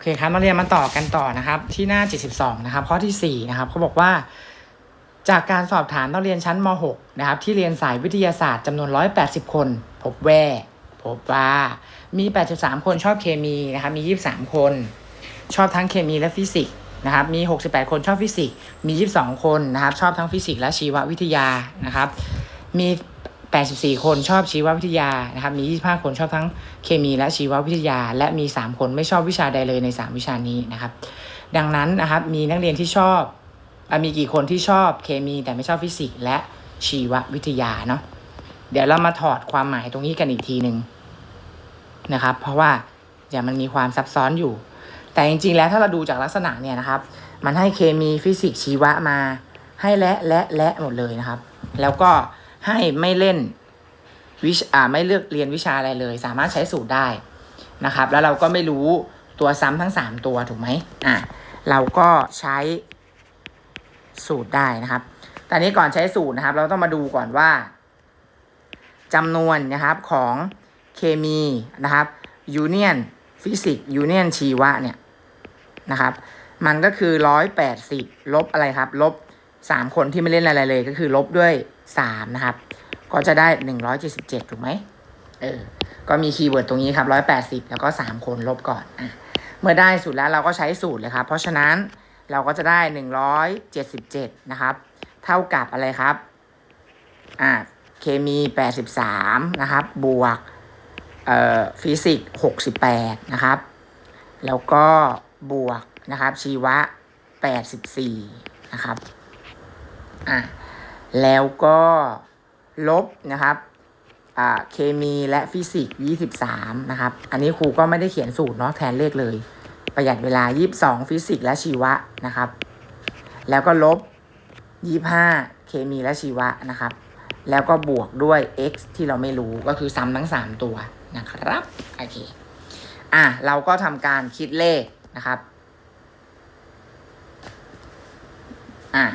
อเคครับมาเรียนมาต่อกันต่อนะครับ ที่หน้า 72 นะครับ ข้อที่ 4 นะครับเขาบอกว่า จากการสอบถามนักเรียนชั้นม .6 นะครับ ที่เรียนสายวิทยาศาสตร์จำนวน 180 คน พบแว่พบว่ามี 83 คนชอบเคมีนะครับมี 23 คน ชอบทั้งเคมีและฟิสิกส์นะครับมี 68 คนชอบฟิสิกส์มี 22 คนนะครับ ชอบทั้งฟิสิกส์และชีววิทยานะครับ มี 84 คนชอบชีววิทยานะครับมี 25 คนชอบทั้งเคมีและชีววิทยา และมี 3 คนไม่ชอบวิชาใดเลยใน 3 วิชานี้นะครับ ดังนั้นนะครับมีนักเรียนที่ชอบอมีกี่คนที่ชอบเคมี แต่ไม่ชอบฟิสิกส์และชีววิทยาเนาะเดี๋ยวเรามาถอดความหมายตรงนี้กันอีกทีหนึ่งนะครับ เพราะว่าเดี๋ยวมันมีความซับซ้อนอยู่ แต่จริงๆแล้วถ้าเราดูจากลักษณะเนี่ยนะครับ มันให้เคมีฟิสิกส์ชีวะมาให้และและและหมดเลยนะครับ แล้วก็ ให้ไม่เล่นวิชาไม่เลือกเรียนวิชาอะไรเลย สามารถใช้สูตรได้นะครับ แล้วเราก็ไม่รู้ตัวซ้ำทั้ง 3 ตัวถูกไหมอะเราก็ใช้สูตรได้นะครับแต่นี้ก่อนใช้สูตรนะครับ เราต้องมาดูก่อนว่าจำนวนนะครับของเคมีนะครับยูเนียนฟิสิกส์ยูเนียนชีวะเนี่ยนะครับ มันก็คือร้อยแปดสิบลบอะไรครับ ลบสามคนที่ไม่เล่นอะไรเลยก็คือลบด้วย สามนะครับ ก็จะได้หนึ่งร้อยเจ็ดสิบเจ็ดถูกไหมเออ ก็มีคีย์เวิร์ดตรงนี้ครับร้อยแปดสิบแล้วก็สามคนลบก่อนอะเมื่อได้สูตรแล้วเราก็ใช้สูตรเลยครับ เพราะฉะนั้นเราก็จะได้หนึ่งร้อยเจ็ดสิบเจ็ดนะครับ เท่ากับอะไรครับ อ่า เคมีแปดสิบสามนะครับ บวก เอ่อ ฟิสิกส์หกสิบแปดนะครับ แล้วก็บวกนะครับ ชีวะแปดสิบสี่นะครับ อะ แล้วก็ลบนะครับเคมีและฟิสิกส์ยี่สิบสามนะครับ อันนี้ครูก็ไม่ได้เขียนสูตรเนาะแทนเลขเลย ประหยัดเวลายี่สิบสองฟิสิกส์และชีวะนะครับ แล้วก็ลบยี่ห้าเคมีและชีวะนะครับ แล้วก็บวกด้วย x ที่เราไม่รู้ก็คือซ้ำทั้ง 3 ตัวนะครับ โอเค อะ เราก็ทำการคิดเลขนะครับ อะ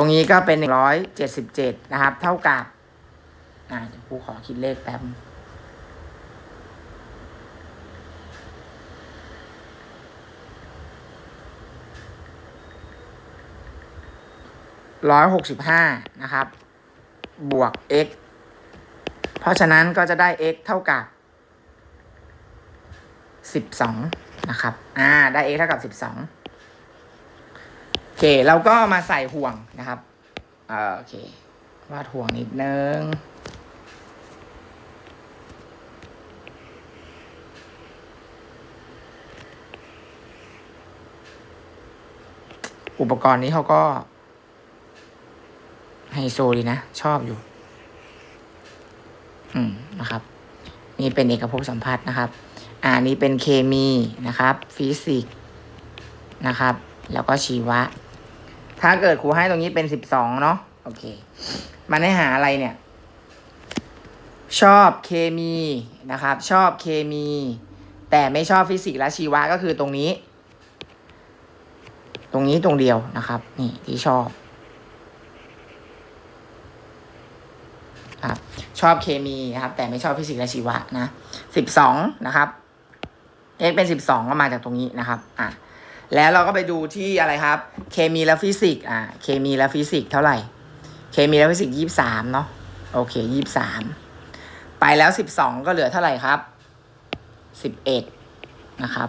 ตรงนี้ก็เป็น177นะครับ เท่ากับอะครูขอคิดเลขแป๊บร้อยหกสิบห้านะครับ บวก x เพราะฉะนั้นก็จะได้ x เท่ากับ12นะครับ อ่า ได้ x เท่ากับ12โอ เค เราก็มาใส่ห่วงนะครับอ่อโอเควาดห่วงนิดนึงอุปกรณ์นี้เขาก็ไฮโซดีนะ ชอบอยู่ อืมนะครับ นี่เป็นเอกภพสัมพัทธ์นะครับ อ่านี่เป็นเคมีนะครับ ฟิสิกส์นะครับ แล้วก็ชีวะ ถ้าเกิดครูให้ตรงนี้เป็นสิบสองเนาะโอเค มันให้หาอะไรเนี่ย ชอบเคมีนะครับ ชอบเคมี แต่ไม่ชอบฟิสิกส์และชีวะก็คือตรงนี้ ตรงนี้ตรงเดียวนะครับ นี่ที่ชอบครับชอบเคมีนะครับ แต่ไม่ชอบฟิสิกส์และชีวะนะสิบสองนะครับ x เป็นสิบสองก็มาจากตรงนี้นะครับ อะ แล้วเราก็ไปดูที่อะไรครับ เคมีและฟิสิกส์อะเคมีและฟิสิกส์เท่าไหร่ เคมีและฟิสิกส์ยี่สามเนาะโอเคยี่สามไปแล้วสิบสองก็เหลือเท่าไหร่ครับสิบเอ็ดนะครับ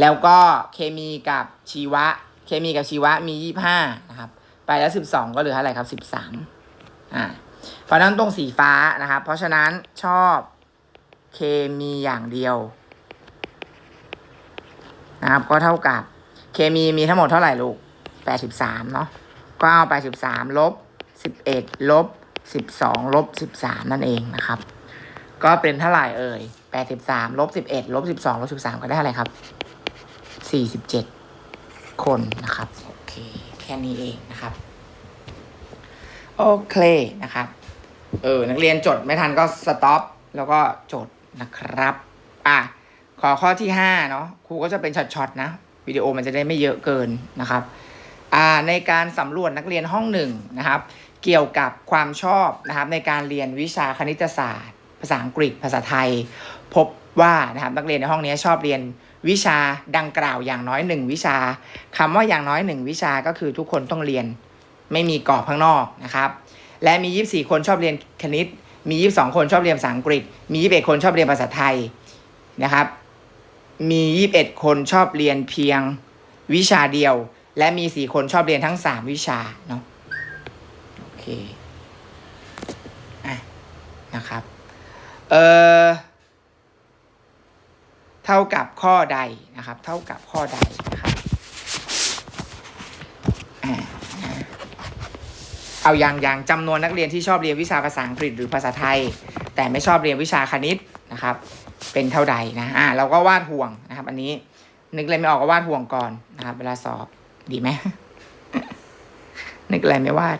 แล้วก็เคมีกับชีวะ เคมีกับชีวะมียี่ห้านะครับ ไปแล้วสิบสองก็เหลือเท่าไหร่ครับสิบสามอ่าเพราะฉะนั้นตรงสีฟ้านะครับ เพราะฉะนั้นชอบเคมีอย่างเดียวนะครับก็เท่ากับ เคมีมีทั้งหมดเท่าไหร่ลูกแปดสิบสามเนาะก็เอาแปดสิบสามลบสิบเอ็ดลบสิบสองลบสิบสามนั่นเองนะครับ ก็เป็นเท่าไหร่เอ่ยแปดสิบสามลบสิบเอ็ดลบสิบสองลบสิบสามก็ได้อะไรครับสี่สิบเจ็ดคนนะครับ โอเค แค่นี้เองนะครับ โอเคนะครับ เออ นักเรียนจดไม่ทันก็สต็อปแล้วก็จดนะครับ อะ ขอข้อที่ห้าเนาะครูก็จะเป็นช็อตๆนะ วิดีโอมันจะได้ไม่เยอะเกินนะครับในการสำรวจนักเรียนห้องหนึ่งนะครับ เกี่ยวกับความชอบนะครับ ในการเรียนวิชาคณิตศาสตร์ ภาษาอังกฤษภาษาไทย พบว่านะครับนักเรียนในห้องนี้ชอบเรียนวิชาดังกล่าวอย่างน้อยหนึ่งวิชาคำว่าอย่างน้อยหนึ่งวิชาก็คือทุกคนต้องเรียน ไม่มีกรอบข้างนอกนะครับ และมี 24 คนชอบเรียนคณิต มี 22 คนชอบเรียนภาษาอังกฤษ มี 21 คนชอบเรียนภาษาไทยนะครับ มี 21 คนชอบเรียนเพียงวิชาเดียว และมี 4 คนชอบเรียนทั้ง 3 วิชาเนาะโอเคอะนะครับเออเท่ากับข้อใดนะครับ เท่ากับข้อใดนะครับเอาอย่างอย่างจำนวนนักเรียนที่ชอบเรียนวิชาภาษาอังกฤษหรือภาษาไทย แต่ไม่ชอบเรียนวิชาคณิตนะครับ เป็นเท่าใดนะอ่าเราก็วาดห่วงนะครับ อันนี้นึกอะไรไม่ออกก็วาดห่วงก่อนนะครับ เวลาสอบดีไหมนึกอะไรไม่วาด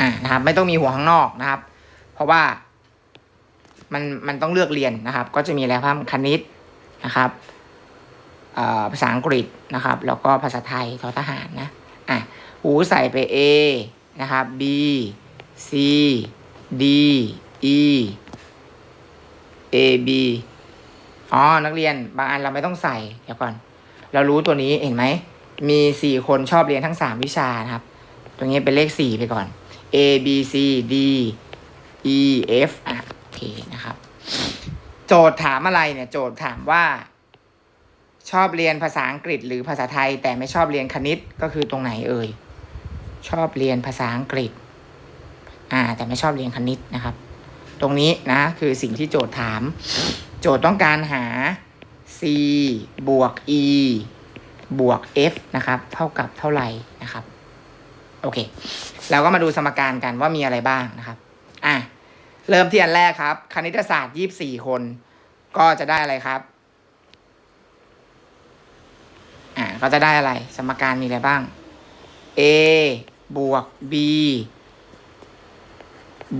อ่านะครับ ไม่ต้องมีหัวข้างนอกนะครับ เพราะว่า มันมันต้องเลือกเรียนนะครับ ก็จะมีอะไรครับคณิตนะครับ ภาษาอังกฤษนะครับ แล้วก็ภาษาไทยทอทหารนะอะหูใส่ไป A นะครับ B C D E A B อ๋อ นักเรียนบางอันเราไม่ต้องใส่ เดี๋ยวก่อน เรารู้ตัวนี้เห็นไหม มีสี่คนชอบเรียนทั้งสามวิชานะครับ ตรงนี้เป็นเลขสี่ไปก่อน A B C D E F อะ โอเคนะครับ โจทย์ถามอะไรเนี่ย โจทย์ถามว่า ชอบเรียนภาษาอังกฤษหรือภาษาไทย แต่ไม่ชอบเรียนคณิตก็คือตรงไหนเอ่ย ชอบเรียนภาษาอังกฤษ อ่า แต่ไม่ชอบเรียนคณิตนะครับ ตรงนี้นะคือสิ่งที่โจทย์ถาม โจทย์ต้องการหา c บวก e บวก f นะครับ เท่ากับเท่าไหร่นะครับ โอเค เราก็มาดูสมการกันว่ามีอะไรบ้างนะครับ อะ เริ่มที่อันแรกครับ คณิตศาสตร์ยี่สี่คน ก็จะได้อะไรครับ อ่าจะได้อะไร สมการมีอะไรบ้าง a บวก b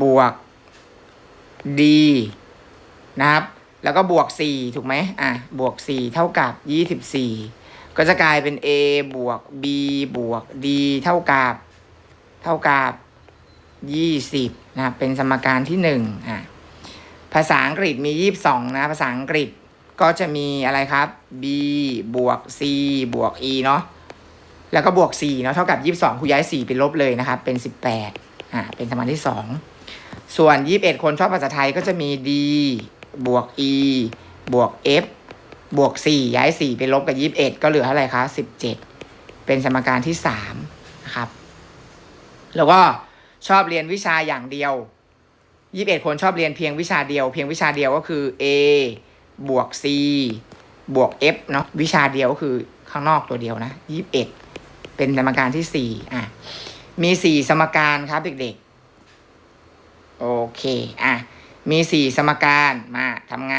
บวก d นะครับ แล้วก็บวก 4 ถูกไหมอะ บวก 4 เท่ากับ 24 ก็จะกลายเป็น a บวก b บวก d เท่ากับ เท่ากับ 20 นะครับ เป็นสมการที่ 1 อะ ภาษาอังกฤษมี 22 นะ ภาษาอังกฤษ ก็จะมีอะไรครับ b บวก c บวก e เนาะแล้วก็บวก 4 เนาะเท่ากับ 22คูย้าย 4 เป็นลบเลยนะครับ เป็น 18อ่าเป็นสมการที่2ส่วน 21 คนชอบภาษาไทยก็จะมี d บวก e บวก f บวก 4 ย้าย 4 เป็นลบกับ 21 ก็เหลือเท่าไหร่คะ17 เป็นสมการที่3นะครับ แล้วก็ชอบเรียนวิชาอย่างเดียว 21 คนชอบเรียนเพียงวิชาเดียว เพียงวิชาเดียวก็คือ a บวก c บวก f เนาะวิชาเดียวก็คือข้างนอกตัวเดียวนะ21เป็นสมการที่4อะ มี4สมการครับเด็กๆ โอเคอะ มี4สมการมาทำไง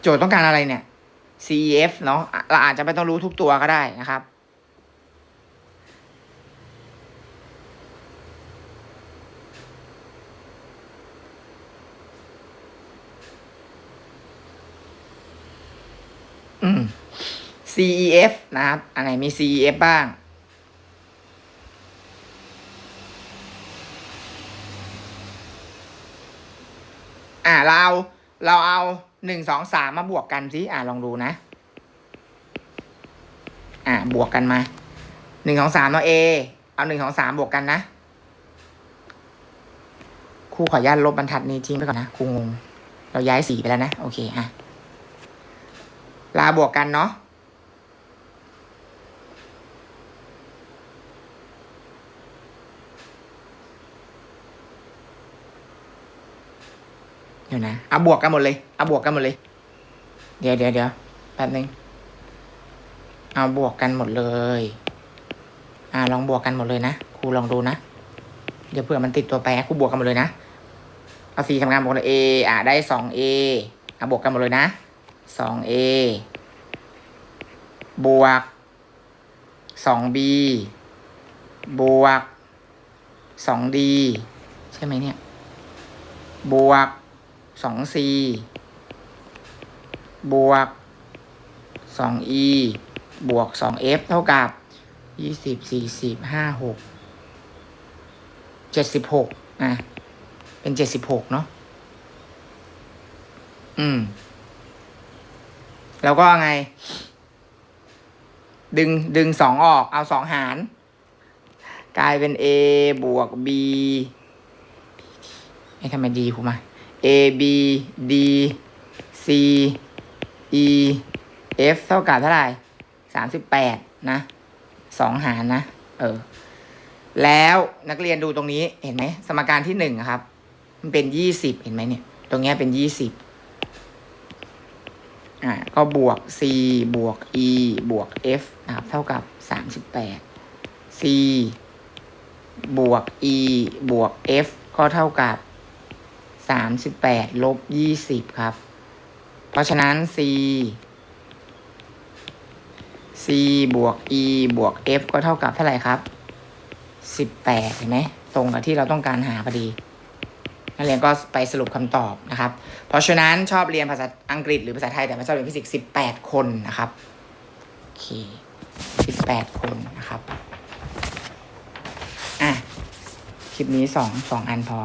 โจทย์ต้องการอะไรเนี่ย CEF เนาะอะเราอาจจะไม่ต้องรู้ทุกตัวก็ได้นะครับ CEF นะครับอันไหนมี CEF บ้าง อ่าเราเอาเราเอาหนึ่งสองสามมาบวกกันสิอ่าลองดูนะ อ่าบวกกันมาหนึ่งสองสามเนาะ A เอาหนึ่งสองสามบวกกันนะครูขออนุญาตลบบรรทัดนี้ทิ้งไปก่อนนะครูงง เราย้ายสีไปแล้วนะ โอเคอะ ลาบวกกันเนาะเดี๋ยวนะเอาบวกกันหมดเลยเอาบวกกันหมดเลย เดี๋ยวเดี๋ยวเดี๋ยวแป๊บนึงเอาบวกกันหมดเลย อ่าลองบวกกันหมดเลยนะครูลองดูนะเดี๋ยวเผื่อมันติดตัวแปรครูบวกกันหมดเลยนะเอาสี่ทำงานบวกเลย a อ่าได้สอง a อะบวกกันหมดเลยนะ สอง a บวกสอง b บวกสอง d ใช่ไหมเนี่ย บวกสอง c บวกสอง e บวกสอง f เท่ากับยี่สิบสี่สิบห้าหกเจ็ดสิบหกอะเป็นเจ็ดสิบหกเนาะอืม แล้วก็ไง ดึงดึงสองออก เอาสองหาร กลายเป็น a บวก b ไอ้ทำไมดีผมมา a b d c e f เท่ากับเท่าไหร่สามสิบแปดนะสองหารนะ เออ แล้วนักเรียนดูตรงนี้เห็นไหม สมการที่หนึ่งครับ มันเป็นยี่สิบเห็นไหมเนี่ย ตรงเนี้ยเป็นยี่สิบ อ่าก็บวก c บวก e บวก f นะครับเท่ากับสามสิบแปด c บวก e บวก f ก็เท่ากับสามสิบแปดลบยี่สิบครับ เพราะฉะนั้น c c บวก e บวก f ก็เท่ากับเท่าไหร่ครับสิบแปดเห็นไหม ตรงกับที่เราต้องการหาพอดี นักเรียนก็ไปสรุปคำตอบนะครับ เพราะฉะนั้นชอบเรียนภาษาอังกฤษหรือภาษาไทยแต่ไม่ชอบเรียนฟิสิกส์สิบแปดคนนะครับโอเคสิบแปดคนนะครับอะคลิปนี้สองสองอันพอ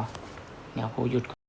เดี๋ยวครูหยุด